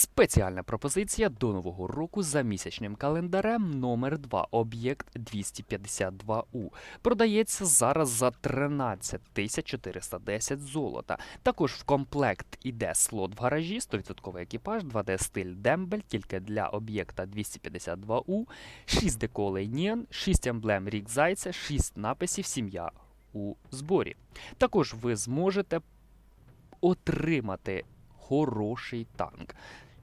Спеціальна пропозиція до нового року за місячним календарем номер 2 об'єкт 252У. Продається зараз за 13 410 золота. Також в комплект іде слот в гаражі, 100% екіпаж, 2D стиль дембель тільки для об'єкта 252У, 6 деколей Ніан, 6 емблем Рік Зайця, 6 написів Сім'я у зборі. Також ви зможете отримати хороший танк.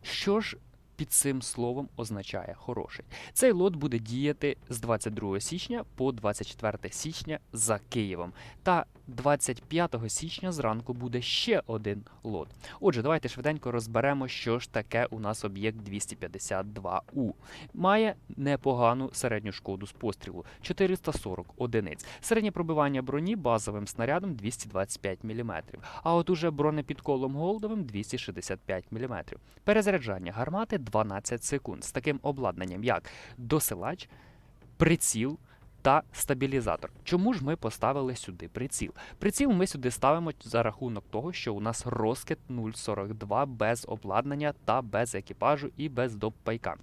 Що ж під цим словом означає хороший? Цей лот буде діяти з 22 січня по 24 січня за Києвом. Та 25 січня зранку буде ще один лот. Отже, давайте швиденько розберемо, що ж таке у нас об'єкт 252У. Має непогану середню шкоду з пострілу 440 одиниць. Середнє пробивання броні базовим снарядом 225 мм, а от уже бронепідколом голдовим 265 мм. Перезаряджання гармати 12 секунд з таким обладнанням, як досилач, приціл. Та стабілізатор. Чому ж ми поставили сюди приціл? Приціл ми сюди ставимо за рахунок того, що у нас розкид 0,42 без обладнання та без екіпажу і без доппайка.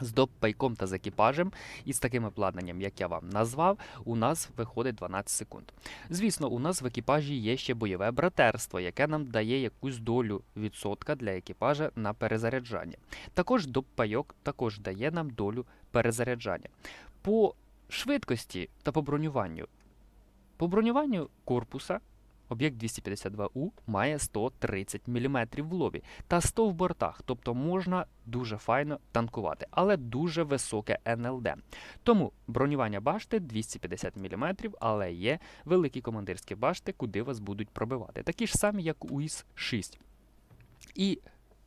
З доппайком та з екіпажем і з таким обладнанням, як я вам назвав, у нас виходить 12 секунд. Звісно, у нас в екіпажі є ще бойове братерство, яке нам дає якусь долю відсотка для екіпажа на перезаряджання. Також доппайок також дає нам долю перезаряджання. По швидкості та по бронюванню. По бронюванню корпуса об'єкт 252У має 130 мм в лобі та 100 в бортах, тобто можна дуже файно танкувати, але дуже високе НЛД. Тому бронювання башти 250 мм, але є великі командирські башти, куди вас будуть пробивати. Такі ж самі, як у ІС-6. І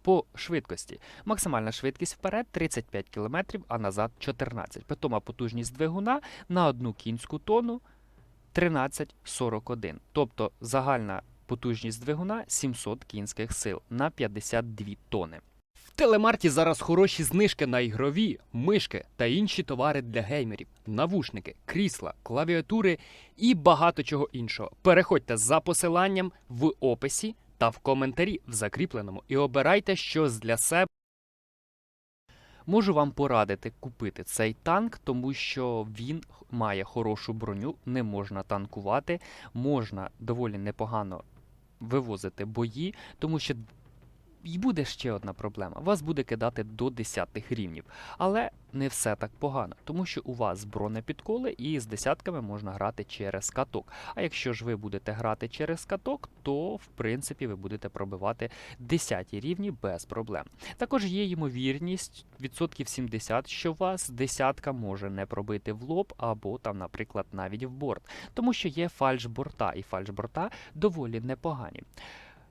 по швидкості. Максимальна швидкість вперед 35 км, а назад 14. Питома потужність двигуна на одну кінську тону 13,41. Тобто загальна потужність двигуна 700 кінських сил на 52 тони. В телемарті зараз хороші знижки на ігрові, мишки та інші товари для геймерів, навушники, крісла, клавіатури і багато чого іншого. Переходьте за посиланням в описі та в коментарі в закріпленому і обирайте щось для себе. Можу вам порадити купити цей танк, тому що він має хорошу броню, не можна танкувати, можна доволі непогано вивозити бої, тому що і буде ще одна проблема. Вас буде кидати до 10 рівнів. Але не все так погано, тому що у вас бронепідколи і з десятками можна грати через каток. А якщо ж ви будете грати через каток, то в принципі ви будете пробивати 10 рівні без проблем. Також є ймовірність відсотків 70, що вас десятка може не пробити в лоб або там, наприклад, навіть в борт, тому що є фальшборта, і фальшборта доволі непогані.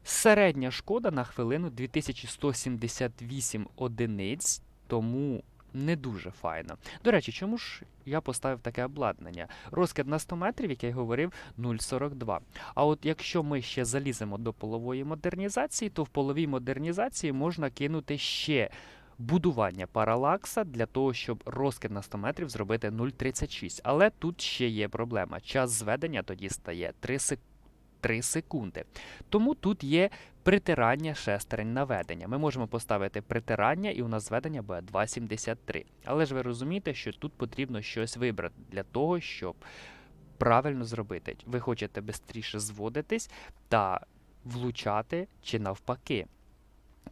Середня шкода на хвилину 2178 одиниць, тому не дуже файно. До речі, чому ж я поставив таке обладнання? Розкид на 100 метрів, як я й говорив, 0,42. А от якщо ми ще заліземо до полової модернізації, то в половій модернізації можна кинути ще будування паралакса для того, щоб розкид на 100 метрів зробити 0,36. Але тут ще є проблема. Час зведення тоді стає 3 секунди. 3 секунди. Тому тут є притирання шестерень наведення. Ми можемо поставити притирання, і у нас зведення буде 2,73. Але ж ви розумієте, що тут потрібно щось вибрати для того, щоб правильно зробити. Ви хочете швидше зводитись та влучати чи навпаки.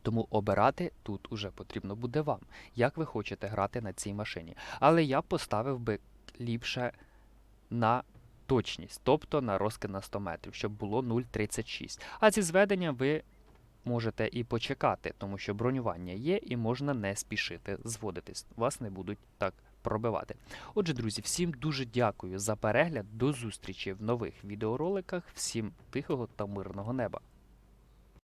Тому обирати тут уже потрібно буде вам, як ви хочете грати на цій машині. Але я поставив би ліпше на точність, тобто на розкид на 100 метрів, щоб було 0,36. А ці зведення ви можете і почекати, тому що бронювання є і можна не спішити зводитись. Вас не будуть так пробивати. Отже, друзі, всім дуже дякую за перегляд. До зустрічі в нових відеороликах. Всім тихого та мирного неба.